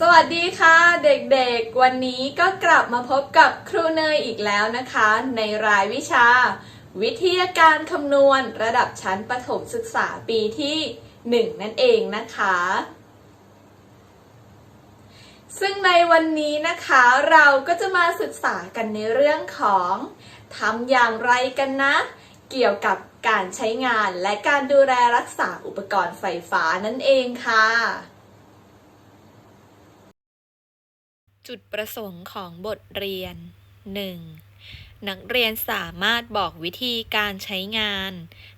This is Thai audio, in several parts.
สวัสดีค่ะเด็กๆ วันนี้ก็กลับมาพบกับครูเนยอีกแล้วนะคะ ในรายวิชา วิทยาการคำนวณระดับชั้นประถมศึกษาปีที่ 1 นั่นเองนะคะ ซึ่งในวันนี้นะคะเราก็จะมาศึกษากันในเรื่องของทำอย่างไรกันนะ เกี่ยวกับการใช้งานและการดูแลรักษาอุปกรณ์ไฟฟ้านั่นเองค่ะ จุดประสงค์ของบทเรียน 1. นักเรียนสามารถบอกวิธีการใช้งาน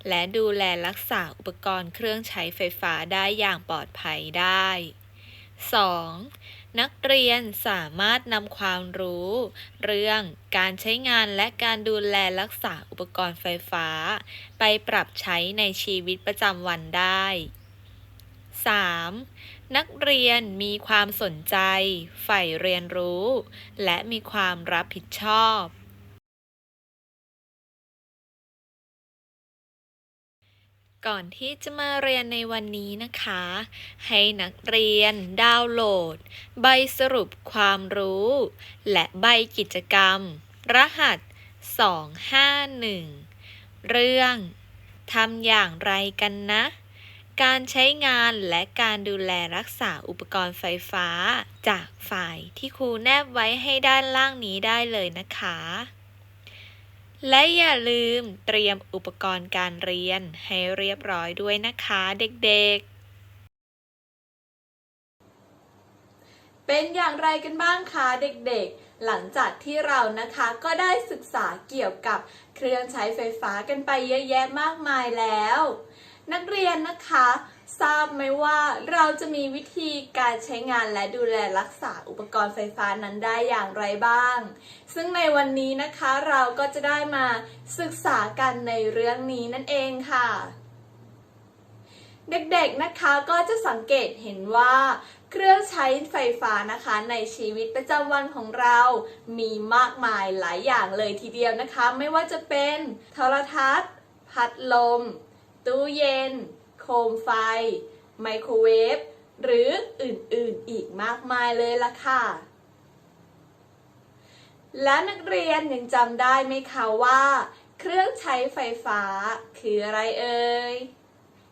และดูแลรักษาอุปกรณ์เครื่องใช้ไฟฟ้าได้อย่างปลอดภัยได้ 2. นักเรียนสามารถนำความรู้ เรื่องการใช้งานและการดูแลรักษาอุปกรณ์ไฟฟ้า ไปปรับใช้ในชีวิตประจำวันได้ 3. นักเรียนมีความสนใจ ใฝ่เรียนรู้ และมีความรับผิดชอบ ก่อนที่จะมาเรียนในวันนี้นะคะ ให้นักเรียนดาวน์โหลด ใบสรุปความรู้ และใบกิจกรรม รหัส 251 เรื่องทำอย่างไรกันนะ การใช้งานและการดูแลรักษาอุปกรณ์ไฟฟ้า จากฝ่ายที่ครูแนบไว้ให้ด้านล่างนี้ได้เลยนะคะ และอย่าลืมเตรียมอุปกรณ์การเรียนให้เรียบร้อยด้วยนะคะเด็กๆเป็นอย่างไรกันบ้างคะเด็กๆ หลังจากที่เรานะคะก็ได้ศึกษาเกี่ยวกับเครื่องใช้ไฟฟ้ากันไปเยอะแยะมากมายแล้ว นักเรียนนะคะ ทราบไหมว่าเราจะมีวิธีการใช้งานและดูแลรักษาอุปกรณ์ไฟฟ้านั้นได้อย่างไรบ้าง ซึ่งในวันนี้นะคะเราก็จะได้มาศึกษากันในเรื่องนี้นั่นเองค่ะ เด็กๆนะคะก็จะสังเกตเห็นว่าเครื่องใช้ไฟฟ้านะคะในชีวิตประจำวันของเรา มีมากมายหลายอย่างเลยทีเดียวนะคะ ไม่ว่าจะเป็นโทรทัศน์ พัดลม ตู้เย็น โคมไฟ ไมโครเวฟ หรืออื่นๆอีกมากมายเลยล่ะค่ะ และนักเรียนยังจำได้ไหมคะว่า เครื่องใช้ไฟฟ้าคืออะไรเอ่ย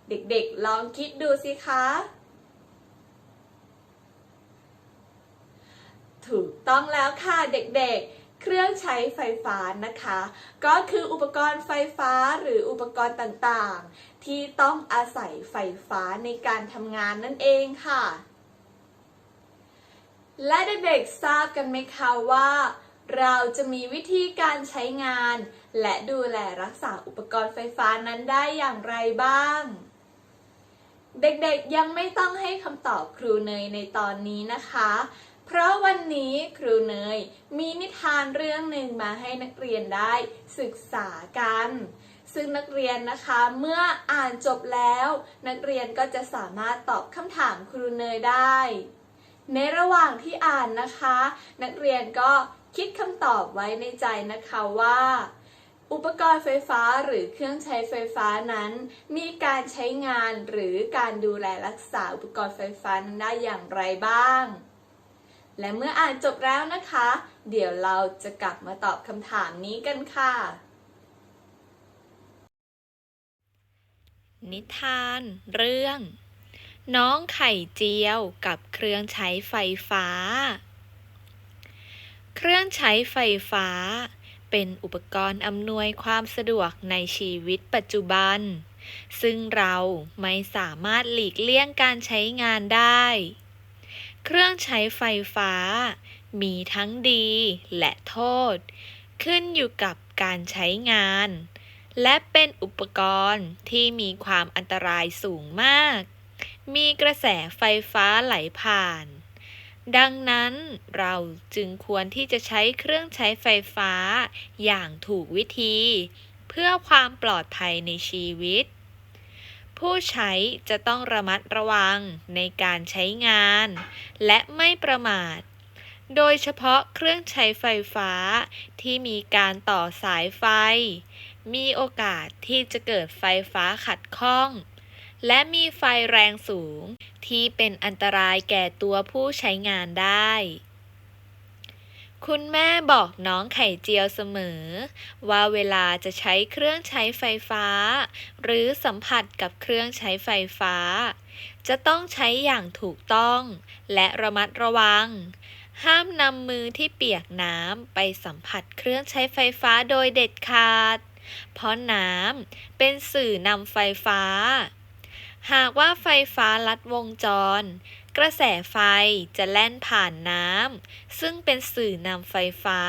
เด็กๆลองคิดดูสิคะถูกต้องแล้วค่ะเด็กๆ เครื่องใช้ไฟฟ้านะคะ ก็คืออุปกรณ์ไฟฟ้าหรืออุปกรณ์ต่างๆ ที่ต้องอาศัยไฟฟ้าในการทำงานนั่นเองค่ะ และเด็กๆทราบกันไหมคะว่า เราจะมีวิธีการใช้งาน และดูแลรักษาอุปกรณ์ไฟฟ้านั้นได้อย่างไรบ้างเด็กๆ ยังไม่ต้องให้คำตอบครูเนยในตอนนี้นะคะ เพราะวันนี้ครูเนยมีนิทานเรื่องหนึ่งมาให้นักเรียนได้ศึกษากัน ซึ่งนักเรียนนะคะเมื่ออ่านจบแล้ว นักเรียนก็จะสามารถตอบคำถามครูเนยได้ ในระหว่างที่อ่านนะคะ นักเรียนก็คิดคำตอบไว้ในใจนะคะว่า อุปกรณ์ไฟฟ้าหรือเครื่องใช้ไฟฟ้านั้น มีการใช้งานหรือการดูแลรักษาอุปกรณ์ไฟฟ้านั้นได้อย่างไรบ้าง และเมื่ออ่านจบแล้วนะคะ เดี๋ยวเราจะกลับมาตอบคำถามนี้กันค่ะ นิทานเรื่อง น้องไข่เจียวกับเครื่องใช้ไฟฟ้า เครื่องใช้ไฟฟ้า เป็นอุปกรณ์อำนวยความสะดวกในชีวิตปัจจุบัน ซึ่งเราไม่สามารถหลีกเลี่ยงการใช้งานได้ เครื่องใช้ไฟฟ้า มีทั้งดีและโทษ ขึ้นอยู่กับการใช้งาน และเป็นอุปกรณ์ที่มีความอันตรายสูงมาก มีกระแสไฟฟ้าไหลผ่าน ดังนั้นเราจึงควรที่จะใช้เครื่องใช้ไฟฟ้าอย่างถูกวิธี เพื่อความปลอดภัยในชีวิต ผู้ใช้จะต้องระมัดระวังในการใช้งาน และไม่ประมาท โดยเฉพาะเครื่องใช้ไฟฟ้าที่มีการต่อสายไฟ มีโอกาสที่จะเกิดไฟฟ้าขัดข้อง และมีไฟแรงสูงที่เป็นอันตรายแก่ตัวผู้ใช้งานได้ คุณแม่บอกน้องไข่เจียวเสมอ ว่าเวลาจะใช้เครื่องใช้ไฟฟ้า หรือสัมผัสกับเครื่องใช้ไฟฟ้า จะต้องใช้อย่างถูกต้อง และระมัดระวัง ห้ามนำมือที่เปียกน้ำไปสัมผัสเครื่องใช้ไฟฟ้าโดยเด็ดขาด เพราะน้ำเป็นสื่อนำไฟฟ้า หากว่าไฟฟ้าลัดวงจร กระแสไฟจะแล่นผ่านน้ำซึ่งเป็นสื่อนำไฟฟ้า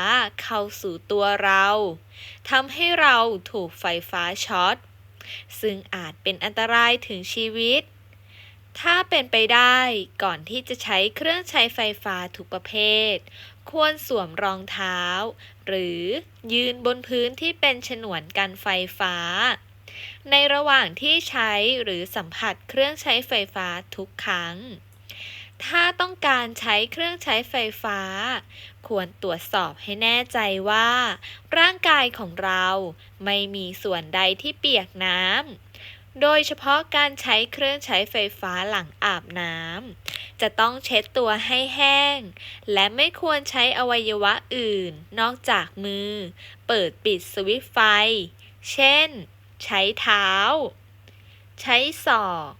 เข้าสู่ตัวเราทำให้เราถูกไฟฟ้าช็อต ซึ่งอาจเป็นอันตรายถึงชีวิต ถ้าเป็นไปได้ก่อนที่จะใช้เครื่องใช้ไฟฟ้าทุกประเภท ควรสวมรองเท้า หรือยืนบนพื้นที่เป็นฉนวนกันไฟฟ้าในระหว่างที่ใช้หรือสัมผัสเครื่องใช้ไฟฟ้าทุกครั้ง ถ้าต้องการใช้เครื่องใช้ไฟฟ้า ควรตรวจสอบให้แน่ใจว่า ร่างกายของเราไม่มีส่วนใดที่เปียกน้ำ โดยเฉพาะการใช้เครื่องใช้ไฟฟ้าหลังอาบน้ำ จะต้องเช็ดตัวให้แห้ง และไม่ควรใช้อวัยวะอื่น นอกจากมือ เปิดปิดสวิตไฟ เช่น ใช้เท้า ใช้ศอก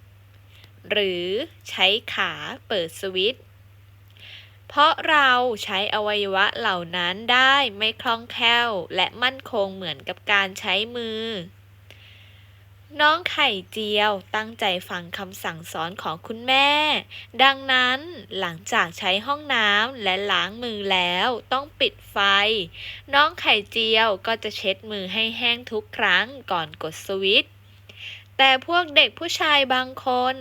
หรือใช้ขาเปิดสวิตช์เพราะเราใช้อวัยวะเหล่านั้นได้ไม่คล่องแคล่ว และมั่นคงเหมือนกับการใช้มือ น้องไข่เจียวตั้งใจฟังคำสั่งสอนของคุณแม่ ดังนั้นหลังจากใช้ห้องน้ำและล้างมือแล้วต้องปิดไฟ น้องไข่เจียวก็จะเช็ดมือให้แห้งทุกครั้งก่อนกดสวิตช์ แต่พวกเด็กผู้ชายบางคน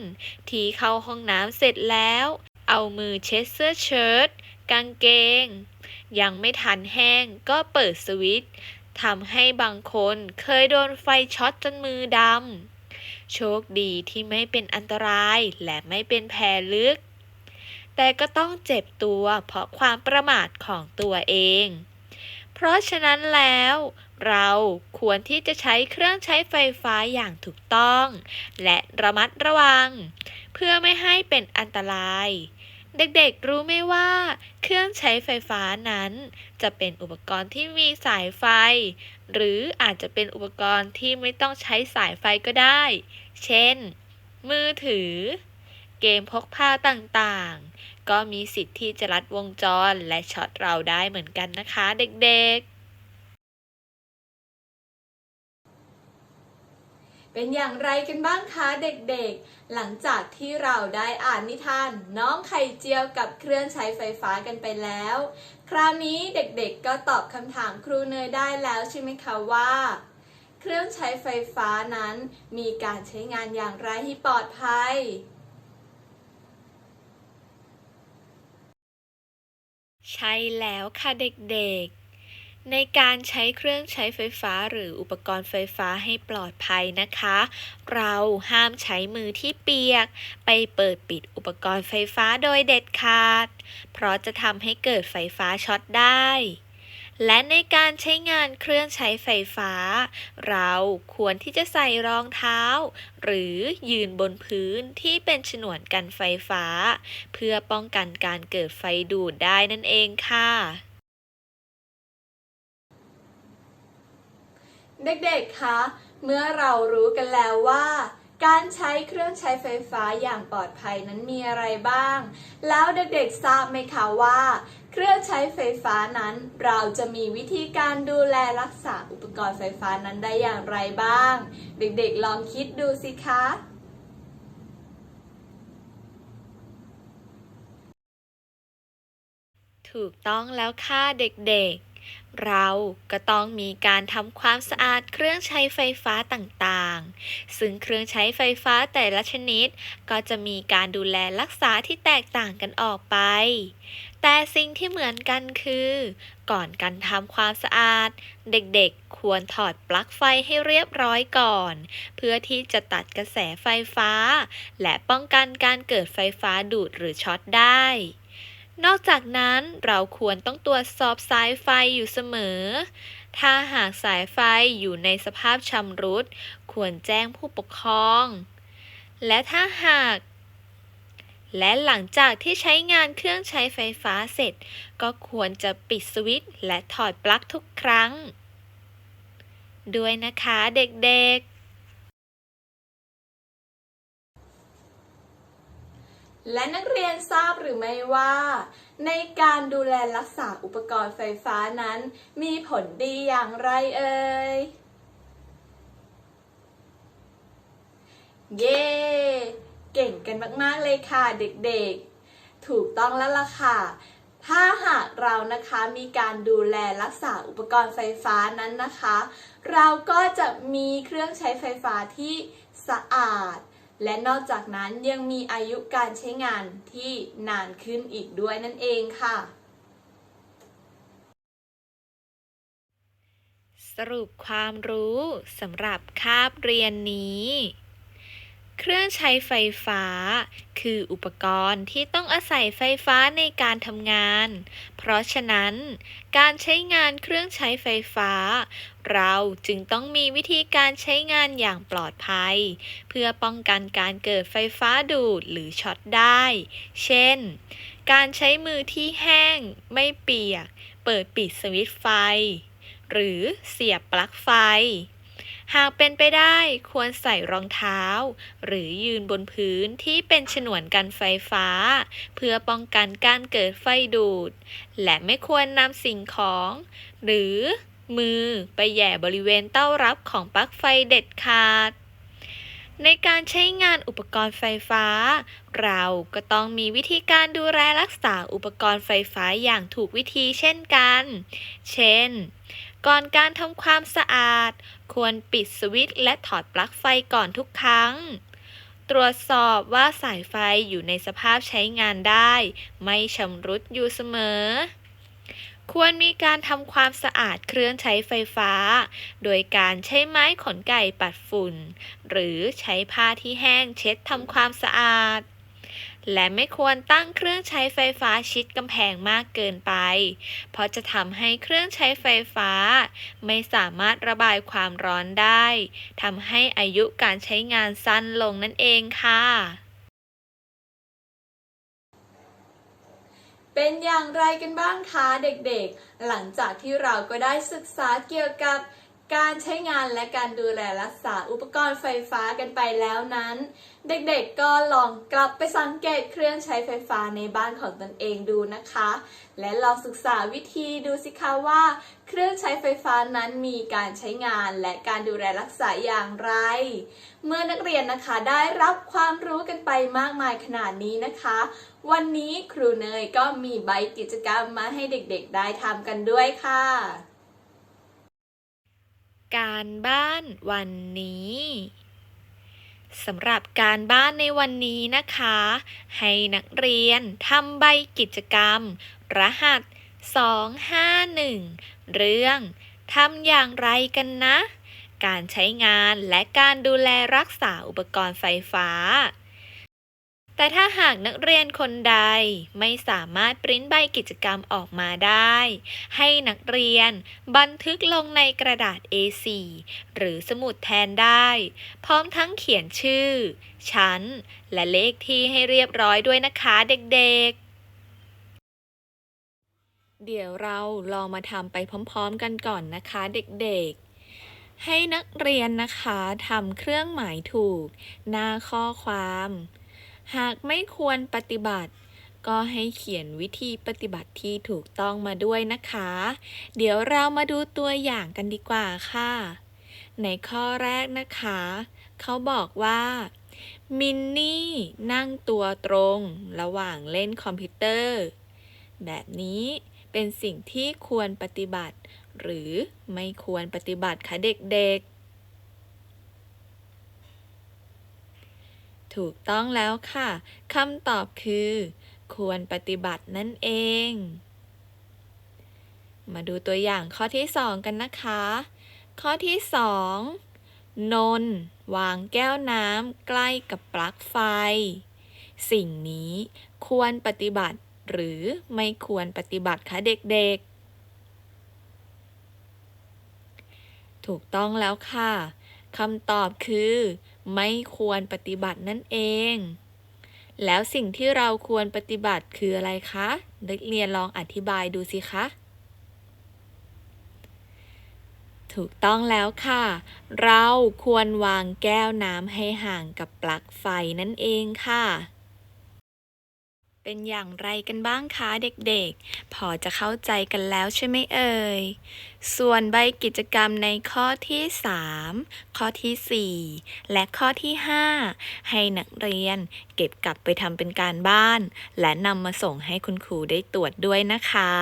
ที่เข้าห้องน้ำเสร็จแล้ว เอามือเช็ดเสื้อเชิ้ตกางเกง ยังไม่ทันแห้งก็เปิดสวิตช์ทำให้บางคนเคยโดนไฟช็อตจนมือดำ โชคดีที่ไม่เป็นอันตรายและไม่เป็นแผลลึก แต่ก็ต้องเจ็บตัวเพราะความประมาทของตัวเอง เพราะฉะนั้นแล้ว เราควรที่จะใช้เครื่องใช้ไฟฟ้าอย่างถูกต้อง และระมัดระวัง เพื่อไม่ให้เป็นอันตราย เด็กๆรู้ไหมว่า เครื่องใช้ไฟฟ้านั้น จะเป็นอุปกรณ์ที่มีสายไฟ หรืออาจจะเป็นอุปกรณ์ที่ไม่ต้องใช้สายไฟก็ได้ เช่น มือถือ เกมพกพาต่างๆ ก็มีสิทธิ์ที่จะลัดวงจรและช็อตเราได้เหมือนกันนะคะ เด็กๆ เป็นอย่างไรกันบ้างคะเด็กๆ หลังจากที่เราได้อ่านนิทาน น้องไข่เจียวกับเครื่องใช้ไฟฟ้ากันไปแล้ว คราวนี้เด็กๆก็ตอบคำถามครูเนยได้แล้วใช่ไหมคะว่า เครื่องใช้ไฟฟ้านั้นมีการใช้งานอย่างไรให้ปลอดภัย ใช่แล้วค่ะเด็กๆ ในการใช้เครื่องใช้ไฟฟ้าหรืออุปกรณ์ไฟฟ้าให้ปลอดภัยนะคะ เราห้ามใช้มือที่เปียก ไปเปิดปิดอุปกรณ์ไฟฟ้าโดยเด็ดขาด เพราะจะทำให้เกิดไฟฟ้าช็อตได้ และในการใช้งานเครื่องใช้ไฟฟ้า เราควรที่จะใส่รองเท้า หรือยืนบนพื้นที่เป็นฉนวนกันไฟฟ้า เพื่อป้องกันการเกิดไฟดูดได้นั่นเองค่ะ เด็กๆ คะ เมื่อเรารู้กันแล้วว่า การใช้เครื่องใช้ไฟฟ้าอย่างปลอดภัยนั้นมีอะไรบ้าง แล้วเด็กๆ ทราบไหมคะว่า เครื่องใช้ไฟฟ้านั้น เราจะมีวิธีการดูแลรักษาอุปกรณ์ไฟฟ้านั้นได้อย่างไรบ้าง เด็กๆ ลองคิดดูสิคะถูกต้องแล้วค่ะเด็กๆ เราก็ต้องมีการทำความสะอาดเครื่องใช้ไฟฟ้าต่างๆ ซึ่งเครื่องใช้ไฟฟ้าแต่ละชนิด ก็จะมีการดูแลรักษาที่แตกต่างกันออกไป แต่สิ่งที่เหมือนกันคือ ก่อนการทำความสะอาด เด็กๆ ควรถอดปลั๊กไฟให้เรียบร้อยก่อน เพื่อที่จะตัดกระแสไฟฟ้า และป้องกันการเกิดไฟฟ้าดูดหรือช็อตได้ นอกจากนั้นเราควรต้องตรวจสอบสายไฟอยู่เสมอ ถ้าหากสายไฟอยู่ในสภาพชำรุด ควรแจ้งผู้ปกครอง และถ้าหาก และหลังจากที่ใช้งานเครื่องใช้ไฟฟ้าเสร็จ ก็ควรจะปิดสวิตช์และถอดปลั๊กทุกครั้ง ด้วยนะคะเด็กๆ และนักเรียนทราบหรือไม่ว่า ในการดูแลรักษาอุปกรณ์ไฟฟ้านั้น มีผลดีอย่างไรเอ่ย เย้ เก่งกันมาก ๆ เลยค่ะเด็กๆ ถูกต้องแล้วล่ะค่ะ ถ้าหากเรานะคะมีการดูแลรักษาอุปกรณ์ไฟฟ้านั้นนะคะ เราก็จะมีเครื่องใช้ไฟฟ้าที่สะอาด และนอกจากนั้นยังมีอายุการใช้งานที่นานขึ้นอีกด้วยนั่นเองค่ะ สรุปความรู้สำหรับคาบเรียนนี้ เครื่องใช้ไฟฟ้า คืออุปกรณ์ที่ต้องอาศัยไฟฟ้าในการทำงาน เพราะฉะนั้น การใช้งานเครื่องใช้ไฟฟ้า เราจึงต้องมีวิธีการใช้งานอย่างปลอดภัย เพื่อป้องกันการเกิดไฟฟ้าดูดหรือช็อตได้ เช่น การใช้มือที่แห้ง ไม่เปียก เปิดปิดสวิตช์ไฟ หรือเสียบปลั๊กไฟ หากเป็นไปได้ควรใส่รองเท้า หรือยืนบนพื้นที่เป็นฉนวนกันไฟฟ้า เพื่อป้องกันการเกิดไฟดูด และไม่ควรนำสิ่งของ หรือมือไปแย่บริเวณเต้ารับของปลั๊กไฟเด็ดขาด ในการใช้งานอุปกรณ์ไฟฟ้า เราก็ต้องมีวิธีการดูแลรักษาอุปกรณ์ไฟฟ้าอย่างถูกวิธีเช่นกัน เช่น ก่อนการทำความสะอาด ควรปิดสวิตช์และถอดปลั๊กไฟก่อนทุกครั้ง ตรวจสอบว่าสายไฟอยู่ในสภาพใช้งานได้ ไม่ชำรุดอยู่เสมอ ควรมีการทำความสะอาดเครื่องใช้ไฟฟ้า โดยการใช้ไม้ขนไก่ปัดฝุ่น หรือใช้ผ้าที่แห้งเช็ดทำความสะอาด และไม่ควรตั้งเครื่องใช้ไฟฟ้าชิดกำแพงมากเกินไป เพราะจะทำให้เครื่องใช้ไฟฟ้า ไม่สามารถระบายความร้อนได้ทำให้อายุการใช้งานสั้นลงนั่นเองค่ะ เป็นอย่างไรกันบ้างคะเด็กๆ หลังจากที่เราก็ได้ศึกษาเกี่ยวกับ การใช้งานและการดูแลรักษาอุปกรณ์ไฟฟ้ากันไปแล้วนั้น เด็กๆก็ลองกลับไปสังเกตเครื่องใช้ไฟฟ้าในบ้านของตนเองดูนะคะ และลองศึกษาวิธีดูสิคะว่า เครื่องใช้ไฟฟ้านั้นมีการใช้งานและการดูแลรักษาอย่างไร เมื่อนักเรียนนะคะได้รับความรู้กันไปมากมายขนาดนี้นะคะ วันนี้ครูเนยก็มีใบกิจกรรมมาให้เด็กๆ ได้ทำกันด้วยค่ะ การบ้านวันนี้สำหรับการบ้านในวันนี้นะคะ ให้นักเรียนทำใบกิจกรรม รหัส 251 เรื่องทำอย่างไรกันนะ การใช้งานและการดูแลรักษาอุปกรณ์ไฟฟ้า แต่ถ้าหากนักเรียนคนใดไม่สามารถปริ้นใบกิจกรรมออกมาได้ ให้นักเรียนบันทึกลงในกระดาษ A4 หรือสมุดแทนได้ พร้อมทั้งเขียนชื่อ ชั้น และเลขที่ให้เรียบร้อยด้วยนะคะเด็กๆเดี๋ยวเราลองมาทำไปพร้อมๆกันก่อนนะคะเด็กๆ ให้นักเรียนนะคะทำเครื่องหมายถูก หน้าข้อความ หากไม่ควรปฏิบัติ ก็ให้เขียนวิธีปฏิบัติที่ถูกต้องมาด้วยนะคะ เดี๋ยวเรามาดูตัวอย่างกันดีกว่าค่ะ ในข้อแรกนะคะ เขาบอกว่ามินนี่นั่งตัวตรงระหว่างเล่นคอมพิวเตอร์ แบบนี้เป็นสิ่งที่ควรปฏิบัติ หรือไม่ควรปฏิบัติคะเด็กๆ ถูกต้องแล้วค่ะคำตอบคือ ควรปฏิบัตินั่นเอง มาดูตัวอย่างข้อที่สองกันนะคะ ข้อที่สองนน วางแก้วน้ำใกล้กับปลั๊กไฟ สิ่งนี้ควรปฏิบัติหรือไม่ควรปฏิบัติคะเด็กๆ ถูกต้องแล้วค่ะคำตอบคือ ไม่ควรปฏิบัตินั่นเอง แล้วสิ่งที่เราควรปฏิบัติคืออะไรคะนักเรียนลองอธิบายดูสิคะถูกต้องแล้วค่ะ เราควรวางแก้วน้ำให้ห่างกับปลั๊กไฟนั่นเองค่ะ เป็นอย่างไรกันบ้างคะเด็กๆ พอจะเข้าใจกันแล้วใช่ไหมเอ่ย ส่วนใบกิจกรรมในข้อที่ 3 ข้อที่ 4 และข้อที่ 5 ให้นักเรียนเก็บกลับไปทำเป็นการบ้าน และนำมาส่งให้คุณครูได้ตรวจด้วยนะคะ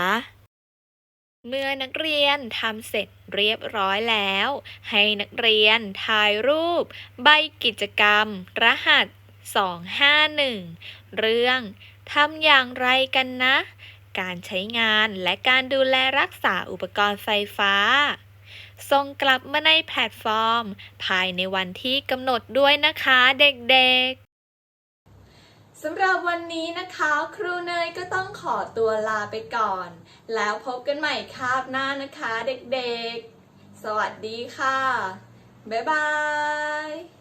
เมื่อนักเรียนทำเสร็จเรียบร้อยแล้ว ให้นักเรียนถ่ายรูป ใบกิจกรรม รหัส 251 เรื่อง ทำอย่างไรกันนะ การใช้งานและการดูแลรักษาอุปกรณ์ไฟฟ้า ส่งกลับมาในแพลตฟอร์ม ภายในวันที่กำหนดด้วยนะคะเด็กๆสำหรับวันนี้นะคะ ครูเนยก็ต้องขอตัวลาไปก่อน แล้วพบกันใหม่คาบหน้านะคะเด็กๆ สวัสดีค่ะ บ๊ายบาย